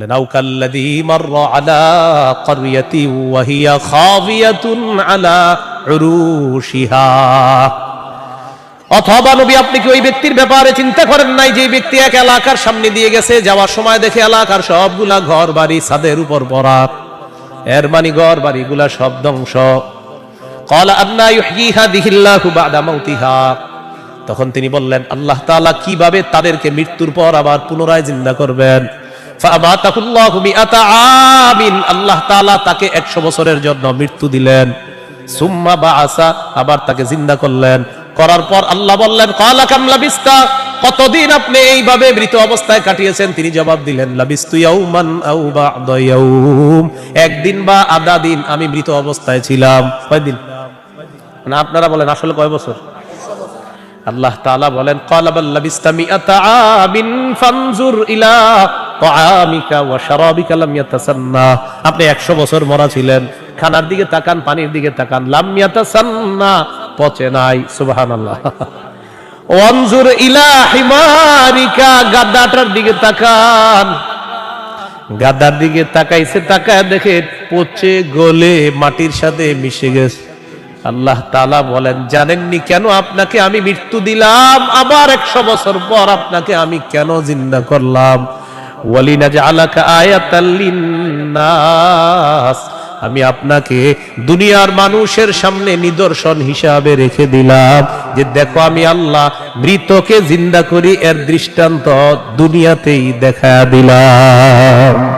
أو كالذي مر على قرية وهي خاوية على عروشها অথবা নবী আপনি কি ওই ব্যক্তির ব্যাপারে চিন্তা করেন নাই যে ব্যক্তি এক এলাকার সামনে দিয়ে গেছে যাওয়ার সময় দেখে এলাকার সবগুলা ঘর বাড়ি ছাদের উপর পড়া এর মানে ঘর বাড়িগুলা সব ধ্বংস قال أنا يحيي هذه الله بعد موتها তখন তিনি বললেন আল্লাহ তাআলা কিভাবে তাদেরকে মৃত্যুর পর আবার পুনরায় জিন্দা করবেন আল্লাহ তাকে একশো বছরের জন্য মৃত্যু দিলেন। সুম্মা বা আসা আবার তাকে জিন্দা করলেন। করার পর আল্লাহ বললেন কতদিন আপনি এইভাবে মৃত অবস্থায় কাটিয়েছেন? তিনি জবাব দিলেন একদিন বা আধা দিন আমি মৃত অবস্থায় ছিলাম। মানে আপনারা বলেন, আসলে কয় বছর? আল্লাহ তাআলা বলেন ইলা আপনি 100 বছর মরা ছিলেন, খানার দিকে তাকান, পানির দিকে তাকান, লাম ইয়াতাসান্না, পচে নাই, সুবহানাল্লাহ। ওয়ানজুর ইলা হিমারিকা গাদাটার দিকে তাকান। গাদার দিকে তাকাইছে, তাকায় দেখে পচে গলে মাটির সাথে মিশে গেছে। আল্লাহ তালা বলেন, জানেননি কেন আপনাকে আমি মৃত্যু দিলাম? আবার একশো বছর পর আপনাকে আমি কেন জিন্দা করলাম? আমি আপনাকে দুনিয়ার মানুষের সামনে নিদর্শন হিসাবে রেখে দিলাম যে দেখো আমি আল্লাহ মৃতকে জিন্দা করি, এর দৃষ্টান্ত দুনিয়াতেই দেখা দিলাম।